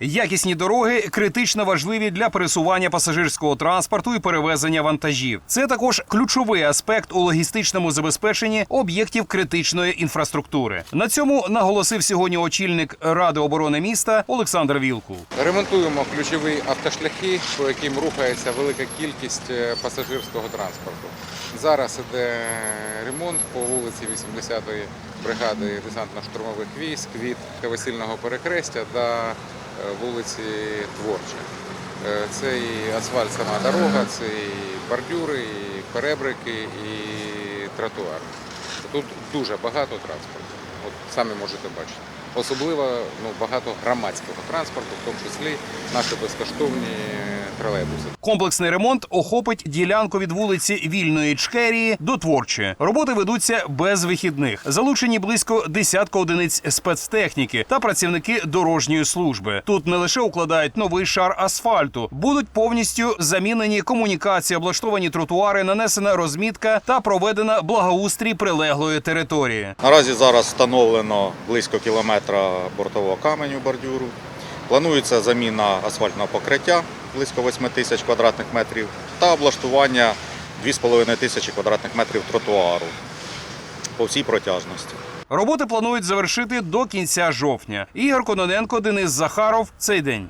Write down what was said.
Якісні дороги критично важливі для пересування пасажирського транспорту і перевезення вантажів. Це також ключовий аспект у логістичному забезпеченні об'єктів критичної інфраструктури. На цьому наголосив сьогодні очільник Ради оборони міста Олександр Вілкул. Ремонтуємо ключові автошляхи, по яким рухається велика кількість е, пасажирського транспорту. Зараз іде ремонт по вулиці 80-ї бригади десантно-штурмових військ від Весільного перехрестя до вулиці Творча. Е, Це і асфальт сама дорога, це і бордюри, і перебрики, і тротуар. Тут дуже багато транспорту. От самі можете бачити. Особливо ну, багато громадського транспорту, в тому числі наші безкоштовні тролейбуси. Комплексний ремонт охопить ділянку від вулиці Вільної Чкерії до Творчої. Роботи ведуться без вихідних. Залучені близько десятка одиниць спецтехніки та працівники дорожньої служби. Тут не лише укладають новий шар асфальту, будуть повністю замінені комунікації, облаштовані тротуари, нанесена розмітка та проведена благоустрій прилеглої території. Наразі зараз встановлено близько кілометра бортового каменю бордюру. Планується заміна асфальтного покриття близько 8 тисяч квадратних метрів та облаштування 2,5 тисячі квадратних метрів тротуару по всій протяжності. Роботи планують завершити до кінця жовтня. Ігор Кононенко, Денис Захаров. Цей день.